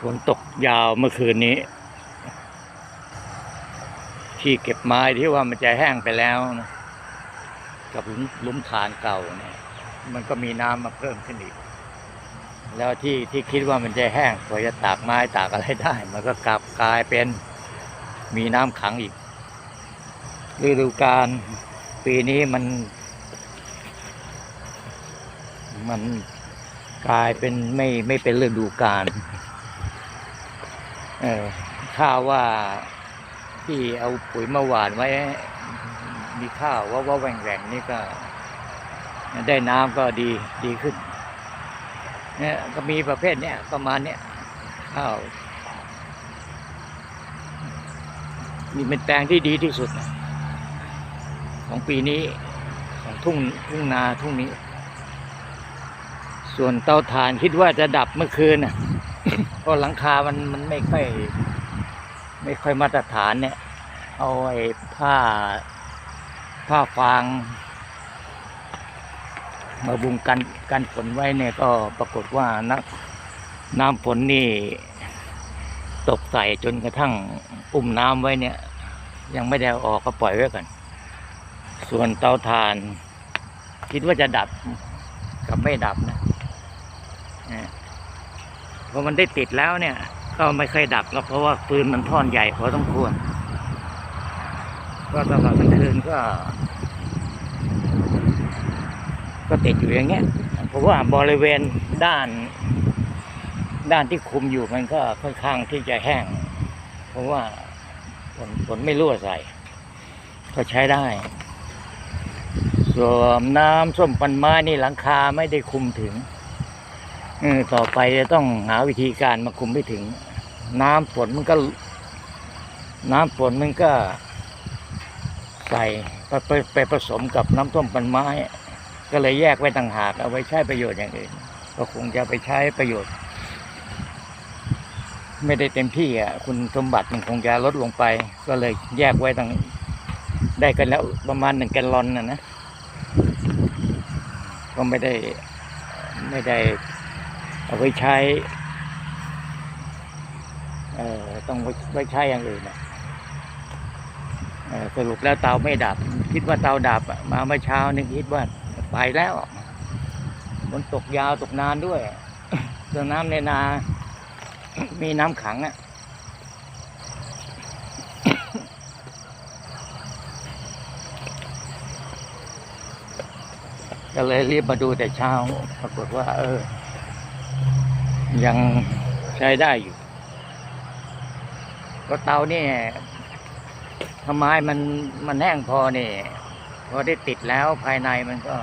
ฝนตกยาวเมื่อคืนนี้ ที่เก็บไม้ที่ว่ามันจะแห้งไปแล้วนะกับลุมหลุมฐานเก่าเนี่ย มันก็มีน้ำมาเพิ่มขึ้นอีก แล้วที่ที่คิดว่ามันจะแห้งพอจะตากไม้ตากอะไรได้ มันก็กลับกลายเป็นมีน้ำขังอีกฤดูกาลปีนี้มัน มันกลายเป็นไม่ไม่เป็นฤดูกาล ข้าวว่าที่เอาปุ๋ยมาหว่านไว้ มีข้าวว่าว่าแหว่งแหว่งนี่ก็ได้น้ำก็ดีดีขึ้นเนี่ยก็มีประเภทเนี้ยประมาณเนี้ยข้าวนี่เป็นแปลงที่ดีที่สุด ของปีนี้ของทุ่งทุ่งนาทุ่งนี้ ส่วนเตาถ่านคิดว่าจะดับเมื่อคืนน่ะ เพราะหลังคามันมันไม่ค่อย ไม่ค่อยมาตรฐานเนี่ย เอาไอ้ผ้า ผ้าฟาง มาบุงกันกันฝนไว้เนี่ยก็ปรากฏว่านักน้ำฝนนี่ ตกใส่จนกระทั่งอุ้มน้ำไว้เนี่ย ยังไม่ได้ออกก็ปล่อยไว้ก่อนส่วนเตาถ่าน คิดว่าจะดับกับไม่ดับนะนะ พอมันได้ติดแล้วเนี่ย ก็ไม่เคยดับก็เพราะว่าฟืนมันท่อนใหญ่พอสมควร ก็ตลอดกลางคืนก็ ก็ติดอยู่อย่างเงี้ยเพราะว่าบริเวณด้าน ด้านที่คุมอยู่มันก็ค่อนข้างที่จะแห้ง เพราะว่าฝนฝนไม่รั่วใส่ ก็ใช้ได้ส่วนน้ำส้มปันไม้นี่หลังคาไม่ได้คุมถึง ต่อไปจะต้องหาวิธีการมาคุมไม่ถึง น้ำฝนมันก็ น้ำฝนมันก็ใส่ไปไปไปผสมกับน้ำส้มปันไม้ ก็เลยแยกไว้ต่างหากเอาไว้ใช้ประโยชน์อย่างอื่นก็คงจะไปใช้ประโยชน์ ไม่ได้เต็มที่อะคุณสมบัติมันคงจะลดลงไป ก็เลยแยกไว้ต่างได้กันแล้วประมาณหนึ่งแกลลอนนะนะก็ไม่ได้ไม่ได้ เอาไว้ใช้เอ่อต้องไว้ใช้อย่างอื่นนะสรุปแล้วเตาไม่ดับ คิดว่าเตาดับมาเมื่อเช้านี่คิดว่าไปแล้วฝนตกยาวตกนานด้วยเรื่องน้ำในนา มีน้ำขังอะก็เลยรีบมาดูแต่เช้า ปรากฏว่า เออ ยังใช้ได้อยู่ก็เตานี่ทำไมมันมันแห้งพอนี่พอได้ติดแล้วภายในมันก็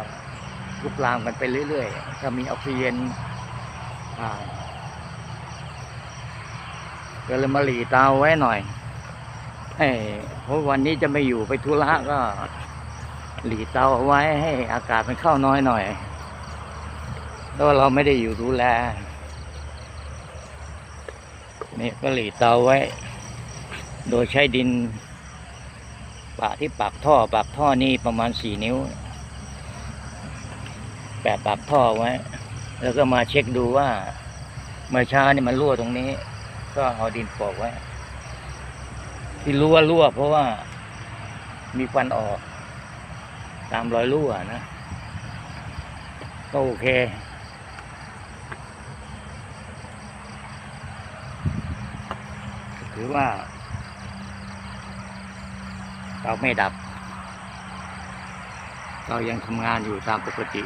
ลุกลามกันไปเรื่อยๆถ้ามีออกซิเจนผ่านก็เลยมาหลีเตาไว้หน่อยเอ้เพราะวันนี้จะไม่อยู่ไปธุระก็หลีเตาเอาไว้ให้อากาศมันเข้าน้อยหน่อยแล้วเราไม่ได้อยู่ดูแล นี่ก็หลีเตาไว้ โดยใช้ดินปะที่ปากท่อปากท่อนี่ประมาณสี่นิ้ว แปะปากท่อไว้ แล้วก็มาเช็คดูว่า เมื่อเช้านี่มันรั่วตรงนี้ ก็เอาดินโปะไว้ ที่รู้ว่ารั่วเพราะว่ามีควันออก ตามรอยรั่วนะก็โอเค ถือว่าเราไม่ดับ เรายังทำงานอยู่ตามปกติ